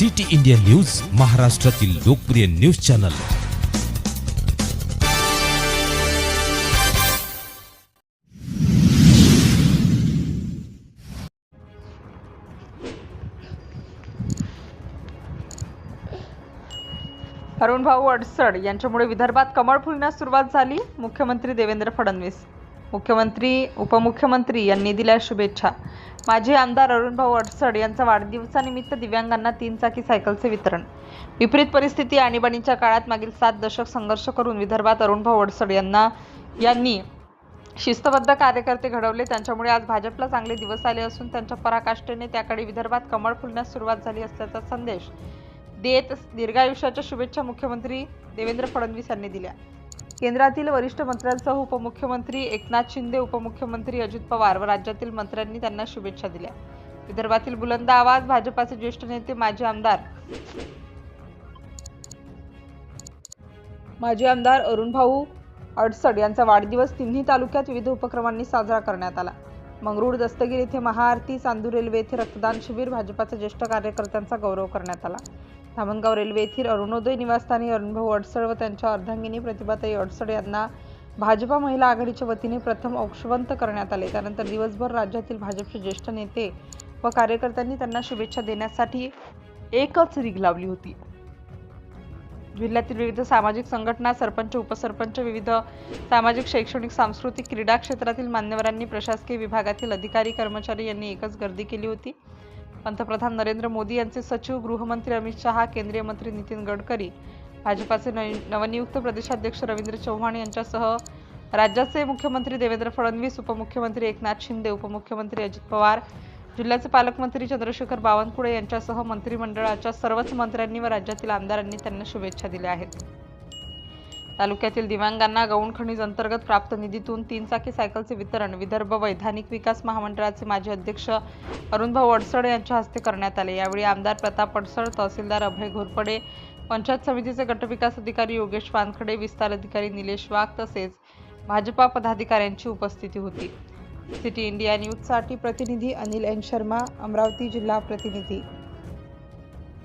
City India news महाराष्ट्रातील लोकप्रिय news channel. Arun भाऊ अडसड यांच्यामुळे विदर्भात कमळ फुलण्यास सुरुवात झाली. मुख्यमंत्री देवेंद्र फडणवीस मुख्यमंत्री उपमुख्यमंत्री यांनी दिल्या शुभेच्छा. माजी आमदार अरुणभाऊ अडसड यांचा वाढदिवसानिमित्त दिव्यांगांना तीन चाकी सायकलचे वितरण. विपरीत परिस्थिती आणीबाणीच्या काळात मागील सात दशक संघर्ष करून विदर्भात अरुणभाऊ अडसड यांना यांनी शिस्तबद्ध कार्यकर्ते घडवले. त्यांच्यामुळे आज भाजपला चांगले दिवस आले असून त्यांच्या पराकाष्ठेने त्याकडे विदर्भात कमळ फुलण्यास सुरुवात झाली असल्याचा संदेश देत दीर्घायुष्याच्या शुभेच्छा मुख्यमंत्री देवेंद्र फडणवीस यांनी दिल्या. केंद्रातील वरिष्ठ मंत्र्यांसह उपमुख्यमंत्री एकनाथ शिंदे उपमुख्यमंत्री अजित पवार व राज्यातील मंत्र्यांनी त्यांना शुभेच्छा दिल्या. विदर्भातील बुलंद आवाज भाजपाचे ज्येष्ठ नेते माजी आमदार. माजी आमदार अरुणभाऊ अडसड यांचा वाढदिवस तिन्ही तालुक्यात विविध उपक्रमांनी साजरा करण्यात आला. मंगरूळ दस्तगीर येथे महाआरती चांदूर रेल्वे येथे रक्तदान शिबिर भाजपाच्या ज्येष्ठ कार्यकर्त्यांचा गौरव करण्यात आला. धामणगाव रेल्वे येथील अरुणोदय निवासस्थानी अरुणभाऊ अडसळ व त्यांच्या अर्धांगिनी प्रतिभाताई अडसळ यांना भाजपा महिला आघाडीच्या वतीने प्रथम औक्षवंत करण्यात आले. त्यानंतर दिवसभर राज्यातील भाजपचे ज्येष्ठ नेते व कार्यकर्त्यांनी त्यांना शुभेच्छा देण्यासाठी एकच रिग लावली होती. जिल्ह्यातील विविध सामाजिक संघटना सरपंच उपसरपंच विविध सामाजिक शैक्षणिक सांस्कृतिक क्रीडा क्षेत्रातील मान्यवरांनी प्रशासकीय विभागातील अधिकारी कर्मचारी यांनी एकच गर्दी केली होती. पंतप्रधान नरेंद्र मोदी यांचे सचिव गृहमंत्री अमित शहा केंद्रीय मंत्री नितीन गडकरी भाजपाचे नवनियुक्त प्रदेशाध्यक्ष रवींद्र चव्हाण यांच्यासह राज्याचे मुख्यमंत्री देवेंद्र फडणवीस उपमुख्यमंत्री एकनाथ शिंदे उपमुख्यमंत्री अजित पवार जिल्ह्याचे पालकमंत्री चंद्रशेखर बावनकुळे यांच्यासह मंत्रिमंडळाच्या सर्वच मंत्र्यांनी व राज्यातील आमदारांनी त्यांना शुभेच्छा दिल्या आहेत. तालुक्यातील दिव्यांगांना गौण खनिज अंतर्गत प्राप्त निधीतून तीन चाकी सायकलचे वितरण विदर्भ वैधानिक विकास महामंडळाचे माजी अध्यक्ष अरुणभाऊ अडसड यांच्या हस्ते करण्यात आले. यावेळी आमदार प्रताप अडसड तहसीलदार अभय घोरपडे पंचायत समितीचे गटविकास अधिकारी योगेश वानखडे विस्तार अधिकारी निलेश वाघ तसेच भाजपा पदाधिकाऱ्यांची उपस्थिती होती. सिटी इंडिया न्यूजसाठी प्रतिनिधी अनिल एन शर्मा अमरावती जिल्हा प्रतिनिधी.